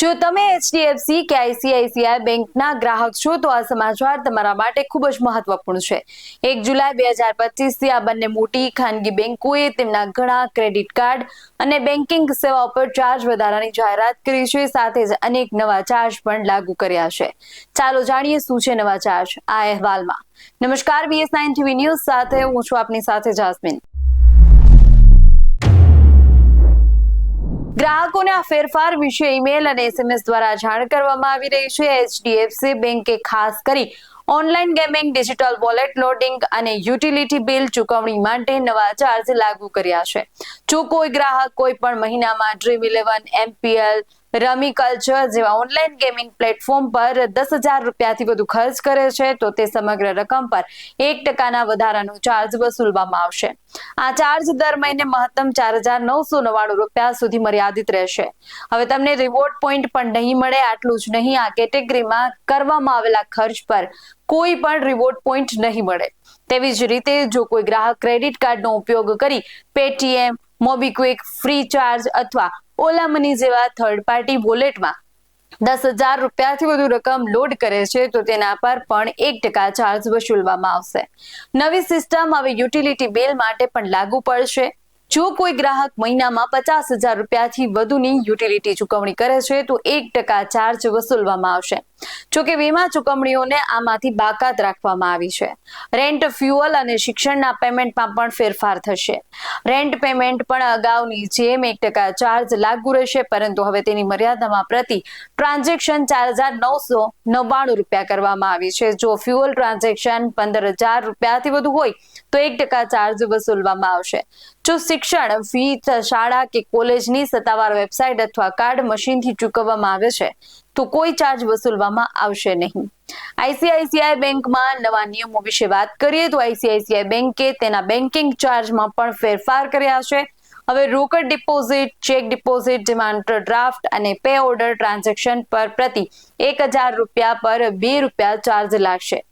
જો તમે એચડીએફસી કે આઈસીઆઈસીઆઈ બેંકના ગ્રાહક છો, તો આ સમાચાર તમારા માટે ખૂબ જ મહત્વપૂર્ણ છે. એક જુલાઈ બે હજાર પચીસથી આ બંને મોટી ખાનગી બેંકોએ તેમના ઘણા ક્રેડિટ કાર્ડ અને બેન્કિંગ સેવા ઉપર ચાર્જ વધારાની જાહેરાત કરી છે, સાથે જ અનેક નવા ચાર્જ પણ લાગુ કર્યા છે. ચાલો જાણીએ શું છે નવા ચાર્જ આ અહેવાલમાં. નમસ્કાર બીએસ નાઇન ટીવી ન્યૂઝ સાથે હું છું આપની સાથે જાસ્મીન. ગ્રાહકોને આ ફેરફાર વિશે ઈમેલ અને એસએમએસ દ્વારા જાણ કરવામાં આવી રહી છે. એચડીએફસી બેંકે ખાસ કરી online gaming digital wallet loading અને યુટિલિટી બિલ ચૂકવણી માટે નવા ચાર્જ લાગુ કર્યા છે. જો કોઈ ગ્રાહક કોઈ પણ મહિનામાં Dream Eleven MPL rummy culture જેવા ઓનલાઈન ગેમિંગ પ્લેટફોર્મ પર દસ હજાર રૂપિયાથી વધુ ખર્ચ કરે છે, તો તે સમગ્ર રકમ પર એક ટકાના વધારાનો ચાર્જ વસૂલવામાં આવશે. આ ચાર્જ દર મહિને મહત્તમ ચાર હજાર નવસો નવ્વાણું રૂપિયા સુધી મર્યાદિત રહેશે. હવે તમને રિવોર્ડ પોઈન્ટ પણ નહીં મળે, આટલું જ નહીં. આ કેટેગરીમાં કરવામાં આવેલા ખર્ચ પર કોઈ પણ રિવોર્ડ પોઈન્ટ નહીં મળે. તેવી જ રીતે જો કોઈ ગ્રાહક ક્રેડિટ કાર્ડનો ઉપયોગ કરી પેટીએમ મોબીક્વિક ફ્રી ચાર્જ અથવા ઓલા મની જેવા થર્ડ પાર્ટી વોલેટમાં દસ હજાર રૂપિયાથી વધુ રકમ લોડ કરે છે, તો તેના પર પણ એક ટકા ચાર્જ વસૂલવામાં આવશે. નવી સિસ્ટમ હવે યુટિલિટી બિલ માટે પણ લાગુ પડશે. જો કોઈ ગ્રાહક મહિનામાં પચાસ હજાર રૂપિયાથી વધુની યુટિલિટી ચૂકવણી કરે છે, તો એક ટકા ચાર્જ વસૂલવામાં આવશે. જોકે વીમા ચૂકવણીઓને આમાંથી બાકાત રાખવામાં આવી છે. રેન્ટ, ફ્યુઅલ અને શિક્ષણના પેમેન્ટમાં પણ ફેરફાર થશે. રેન્ટ પેમેન્ટ પણ અગાઉની જેમ એક ટકા ચાર્જ લાગુ રહેશે, પરંતુ હવે તેની મર્યાદામાં પ્રતિ ટ્રાન્ઝેક્શન ચાર હજાર નવસો નવ્વાણું રૂપિયા કરવામાં આવી છે. જો ફ્યુઅલ ટ્રાન્ઝેક્શન પંદર હજાર રૂપિયાથી વધુ હોય, તો એક ટકા ચાર્જ વસૂલવામાં આવશે. જો શિક્ષણ ફી શાળા કે કોલેજની સત્તાવાર વેબસાઇટ અથવા કાર્ડ મશીનથી ચૂકવવામાં આવે છે, તો કોઈ ચાર્જ વસૂલવામાં આવશે નહીં. આઈસીઆઈસીઆઈ બેંકમાં નવા નિયમો વિશે વાત કરીએ તો આઈસીઆઈસીઆઈ બેંકે તેના બેન્કિંગ ચાર્જમાં પણ ફેરફાર કર્યા છે. હવે રોકડ deposit, cheque deposit, demand draft અને પે ઓર્ડર ટ્રાન્ઝેક્શન પર પ્રતિ એક હજાર રૂપિયા પર બે રૂપિયા ચાર્જ લાગશે.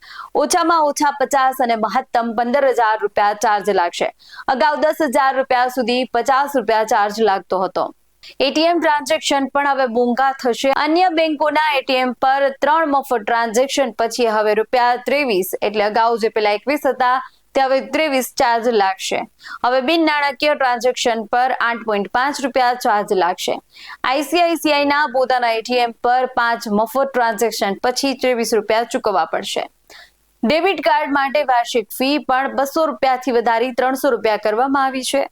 ઓછામાં ઓછા પચાસ અને મહત્તમ પંદર હજાર રૂપિયા ચાર્જ લાગશે. અગાઉ દસ હજાર રૂપિયા સુધી પચાસ રૂપિયા ચાર્જ લાગતો હતો. એટીએમ ટ્રાન્ઝેક્શન પણ હવે મોંઘા થશે. અન્ય બેંકોના એટીએમ પર ત્રણ મફત ટ્રાન્ઝેક્શન પછી હવે રૂપિયા ત્રેવીસ, એટલે અગાઉ જે પેલા એકવીસ હતા તે હવે ત્રેવીસ ચાર્જ લાગશે. હવે બિન નાણાકીય ટ્રાન્ઝેક્શન પર આઠ પોઈન્ટ પાંચ રૂપિયા ચાર્જ લાગશે. આઈસીઆઈસીઆઈ ના પોતાના એટીએમ પર પાંચ મફત ટ્રાન્ઝેક્શન પછી ત્રેવીસ રૂપિયા ચૂકવવા પડશે. ડેબિટ કાર્ડ માટે વાર્ષિક ફી પણ બસો રૂપિયાથી વધારી ત્રણસો રૂપિયા કરવામાં આવી છે.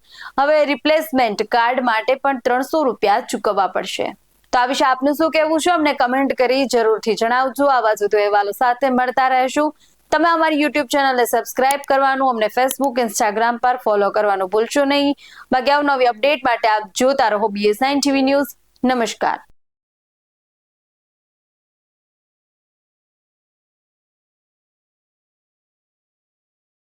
હવે રિપ્લેસમેન્ટ કાર્ડ માટે પણ ત્રણસો રૂપિયા ચૂકવવા પડશે. તો આ વિશે આપનું શું કહેવું છે? અમને કમેન્ટ કરી જરૂરથી જણાવજો. આવા જ અહેવાલો સાથે મળતા રહેશું. તમે અમારી યુટ્યુબ ચેનલને સબસ્ક્રાઇબ કરવાનું, અમને ફેસબુક ઇન્સ્ટાગ્રામ પર ફોલો કરવાનું ભૂલશો નહીં. બાકી નવી અપડેટ માટે આપ જોતા રહો બીએસ નાઇન ટીવી ન્યૂઝ નમસ્કાર.